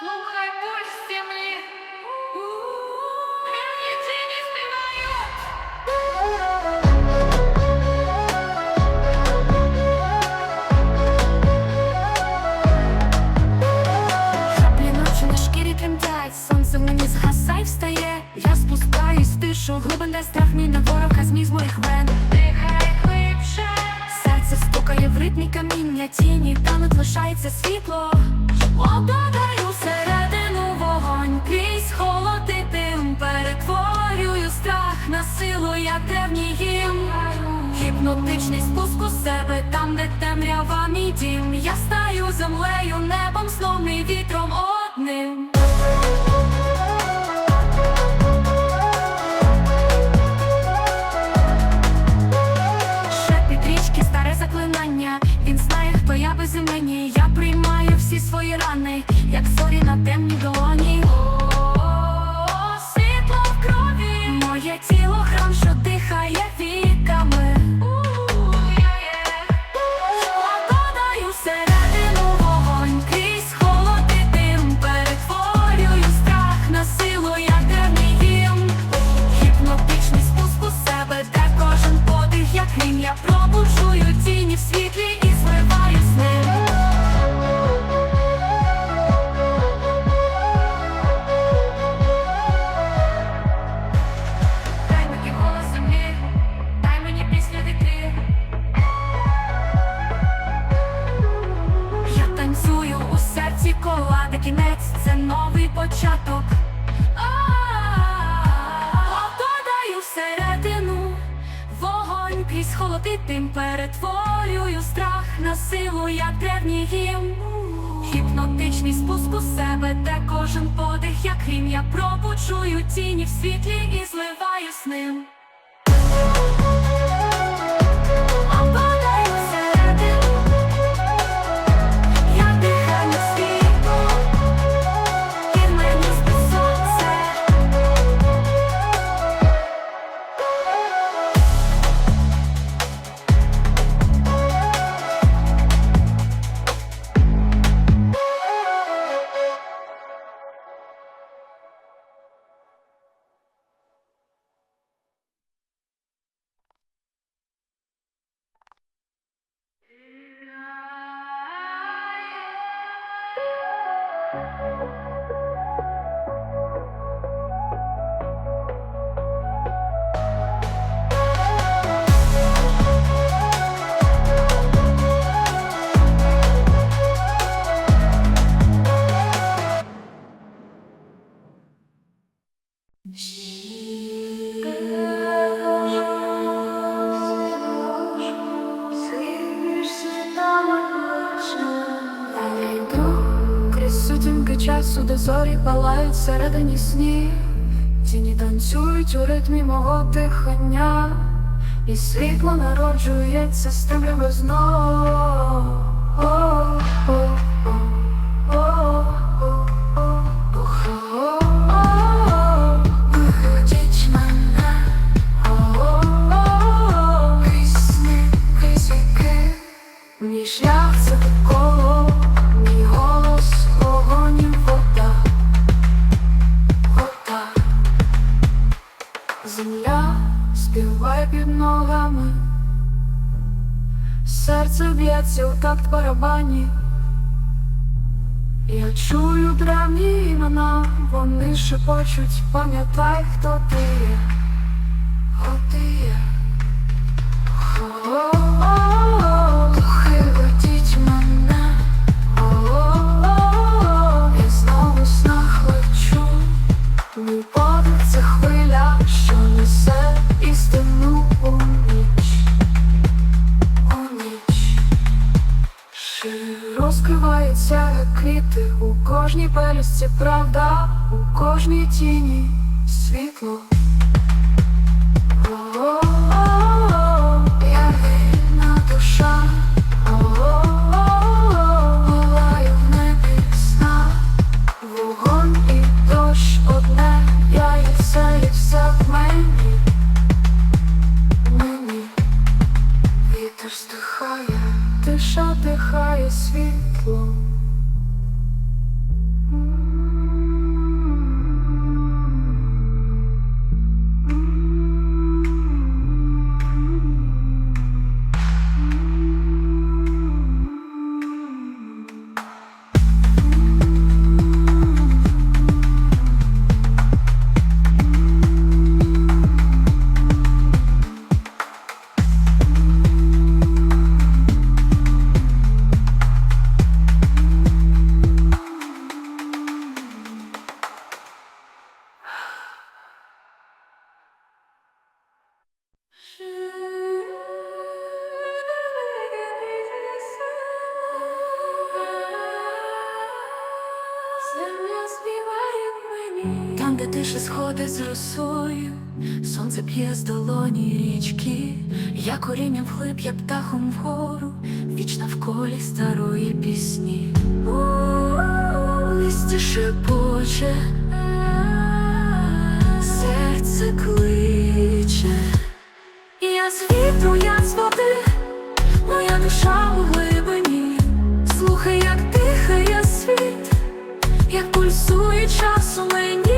Слухай пульс землі. Сонце мені згасай встає. Я спускаюсь тишу, глибин де страх мій на ворога зміг з моїх вен. Дихай глибше. Серце стукає в ритмі каміння, тіні, там лишається світло. Обдадаю всередину як древній гімн. Гіпнотичний спуск у себе, там, де темрява мій дім. Я стаю землею, небом, сном і вітром початок. Опадаю всередину вогонь крізь холоди тим перетворюю страх на силу, як древній гімн. Гіпнотичний спуск у себе, де кожен подих, як грім Я пробуджую тіні в світлі і зливаю з ним. Де зорі палають всередині снів. Тіні танцюють у ритмі мого дихання, і світло народжується з темряви знов. Ногами, серце б'ється у такт барабані. Я чую древні імена, вони шепочуть, пам'ятай, хто ти є, хто ти є. Духи ведіть мене, я знову снах лечу. Мій подих це хвиля, що несе істину розкриваються квіти у кожній пелюсті правда, у кожній тіні світло. тише сходить з росою, сонце п'є з долоні річки, я корінням вглиб, я птахом вгору, вічна в колі старої пісні. Листя шепоче, серце кличе, я світу, я з води, моя душа у глибині, слухай, як тихає світ, як пульсує час у мені.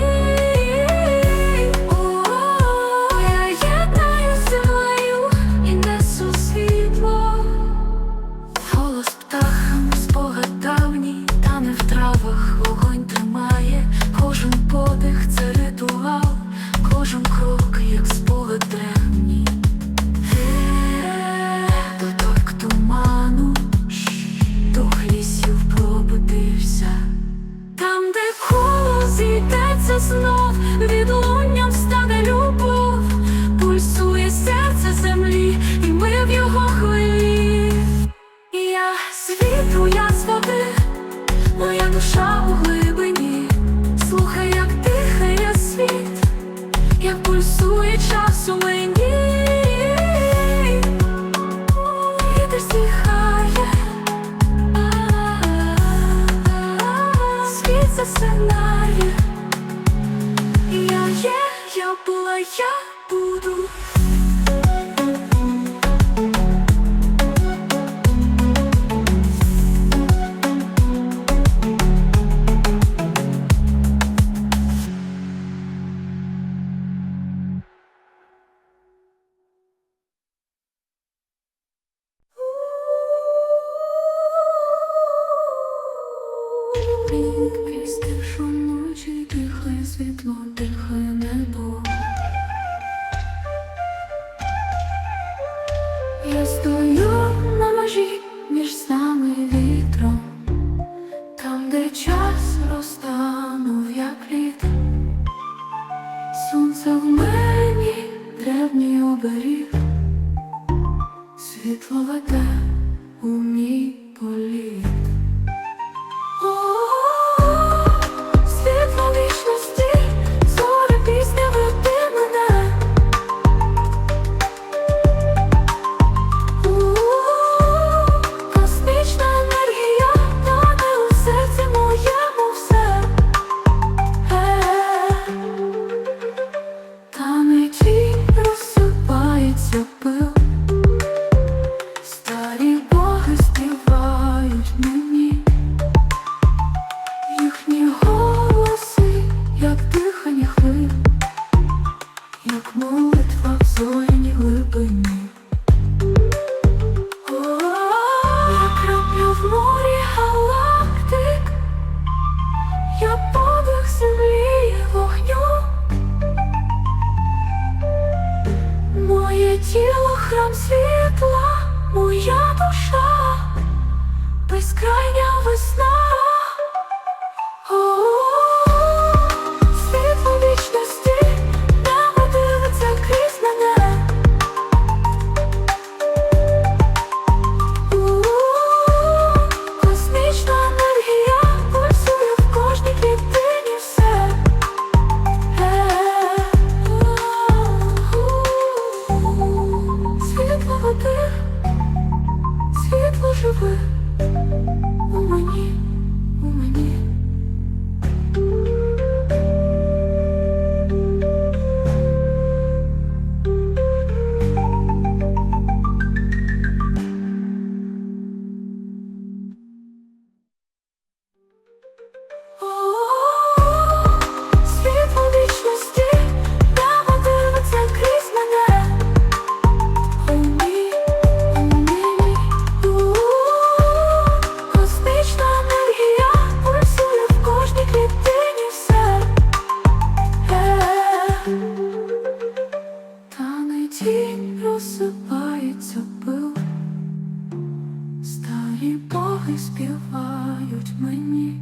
світлу я з моя душа у глибині, слухай, як дихає світ, як пульсує час у мені, Вітер стихає, світ засинає, я є, я була я. Світлом світла моя душа, безкрайня весна. Птахи співають мені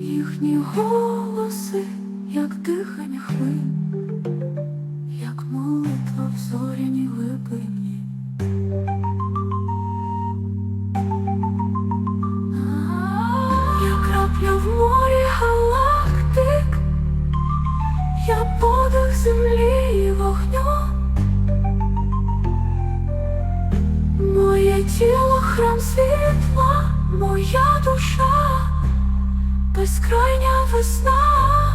їхні голоси. Тіло храм світла, моя душа, безкрайня весна.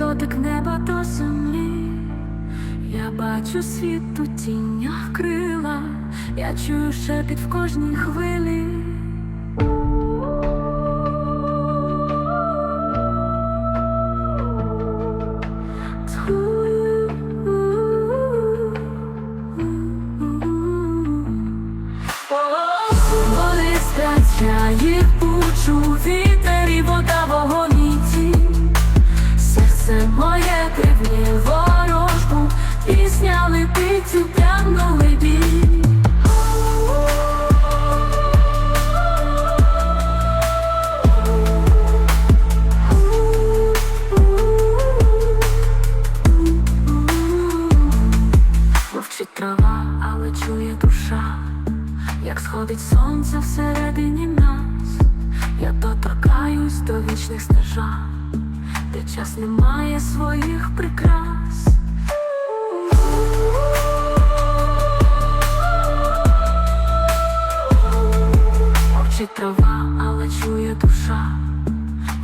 Дотик неба до землі. Я бачу світ у тіннях крила, я чую шепіт в кожній хвилі.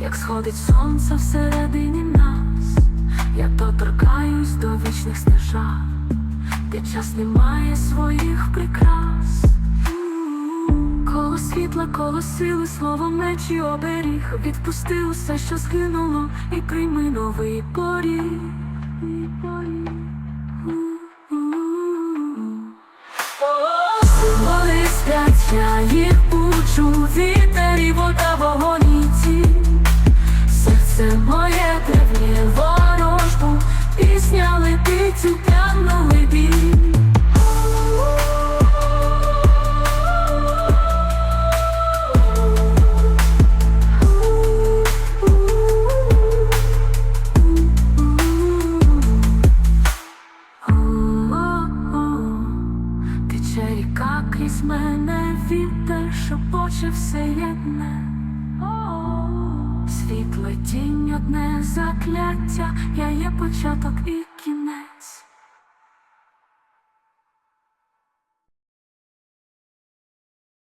Як сходить сонце всередині нас, я доторкаюсь до вічних стежа, де час не має своїх прикрас. Коло світла, коло сили, слово меч і оберіг. Відпусти усе, що згинуло, і прийми новий поріг. Початок і